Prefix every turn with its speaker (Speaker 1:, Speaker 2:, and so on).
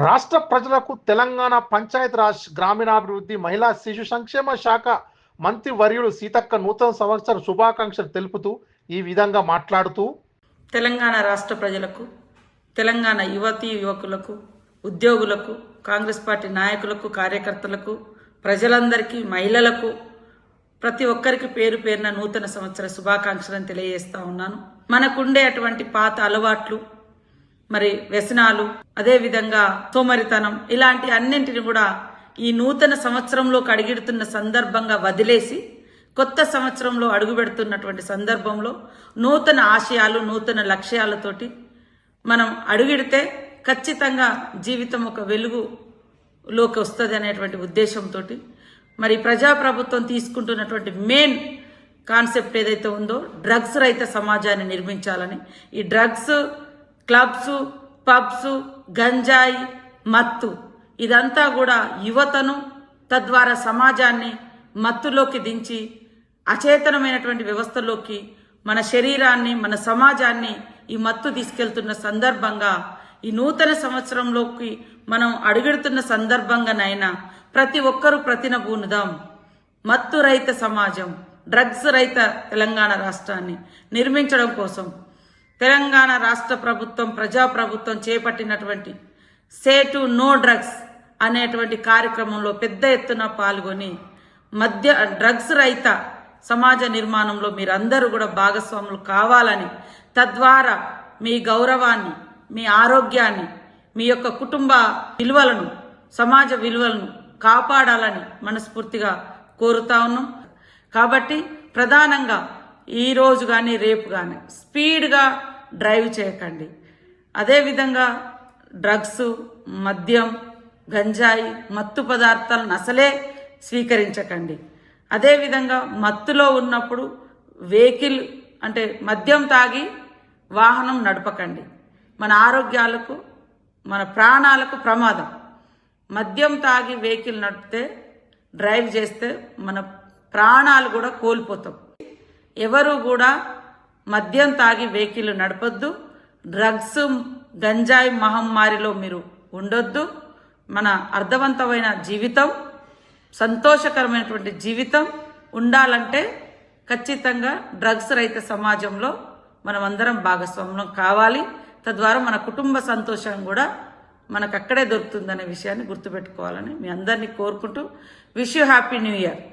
Speaker 1: రాష్ట్ర ప్రజలకు తెలంగాణ పంచాయత్ రాజ్ గ్రామీణాభివృద్ధి మహిళా శిశు సంక్షేమ శాఖ మంత్రి వర్యులు సీతక్క నూతన సంవత్సర శుభాకాంక్షలు తెలుపుతూ ఈ విధంగా మాట్లాడుతూ
Speaker 2: తెలంగాణ రాష్ట్ర ప్రజలకు తెలంగాణ యువతీ యువకులకు ఉద్యోగులకు కాంగ్రెస్ పార్టీ నాయకులకు కార్యకర్తలకు ప్రజలందరికీ మహిళలకు ప్రతి ఒక్కరికి పేరు పేరున నూతన సంవత్సర శుభాకాంక్షలను తెలియజేస్తా ఉన్నాను. మనకుండే అటువంటి పాత అలవాట్లు మరి వ్యసనాలు అదే విధంగా సోమరితనం ఇలాంటి అన్నింటిని కూడా ఈ నూతన సంవత్సరంలో కడిగిడుతున్న సందర్భంగా వదిలేసి కొత్త సంవత్సరంలో అడుగుపెడుతున్నటువంటి సందర్భంలో నూతన ఆశయాలు నూతన లక్ష్యాలతోటి మనం అడుగిడితే ఖచ్చితంగా జీవితం ఒక వెలుగులోకి వస్తుంది అనేటువంటి ఉద్దేశంతో మరి ప్రజాప్రభుత్వం తీసుకుంటున్నటువంటి మెయిన్ కాన్సెప్ట్ ఏదైతే ఉందో డ్రగ్స్ రహిత సమాజాన్ని నిర్మించాలని. ఈ డ్రగ్స్ క్లబ్స్ పబ్స్ గంజాయి మత్తు. ఇదంతా కూడా యువతను తద్వారా సమాజాన్ని మత్తులోకి దించి అచేతనమైనటువంటి వ్యవస్థలోకి మన శరీరాన్ని మన సమాజాన్ని ఈ మత్తు తీసుకెళ్తున్న సందర్భంగా ఈ నూతన సంవత్సరంలోకి మనం అడుగెడుతున్న సందర్భంగానైనా ప్రతి ఒక్కరూ ప్రతినబూనుదాం మత్తు రహిత సమాజం డ్రగ్స్ రహిత తెలంగాణ రాష్ట్రాన్ని నిర్మించడం కోసం. తెలంగాణ రాష్ట్ర ప్రభుత్వం ప్రజాప్రభుత్వం చేపట్టినటువంటి సే టు నో డ్రగ్స్ అనేటువంటి కార్యక్రమంలో పెద్ద ఎత్తున పాల్గొని మధ్య డ్రగ్స్ రహిత సమాజ నిర్మాణంలో మీరందరూ కూడా భాగస్వాములు కావాలని తద్వారా మీ గౌరవాన్ని మీ ఆరోగ్యాన్ని మీ యొక్క కుటుంబ విలువలను సమాజ విలువలను కాపాడాలని మనస్ఫూర్తిగా కోరుతా ఉన్నాం. కాబట్టి ప్రధానంగా ఈరోజు కానీ రేపు కానీ స్పీడ్గా డ్రైవ్ చేయకండి. అదేవిధంగా డ్రగ్స్ మద్యం గంజాయి మత్తు పదార్థాలను అసలే స్వీకరించకండి. అదేవిధంగా మత్తులో ఉన్నప్పుడు వెహికల్ అంటే మద్యం తాగి వాహనం నడపకండి. మన ఆరోగ్యాలకు మన ప్రాణాలకు ప్రమాదం. మద్యం తాగి వెహికల్ నడిపితే డ్రైవ్ చేస్తే మన ప్రాణాలు కూడా కోల్పోతాం. ఎవరు కూడా మద్యం తాగి వెహికల్ నడపొద్దు. డ్రగ్స్ గంజాయి మహమ్మారిలో మీరు ఉండొద్దు. మన అర్థవంతమైన జీవితం సంతోషకరమైనటువంటి జీవితం ఉండాలంటే ఖచ్చితంగా డ్రగ్స్ రహిత సమాజంలో మనం అందరం భాగస్వామ్యం కావాలి. తద్వారా మన కుటుంబ సంతోషం కూడా మనకు అక్కడే దొరుకుతుందనే విషయాన్ని గుర్తుపెట్టుకోవాలని మీ అందరినీ కోరుకుంటూ wish you happy new year.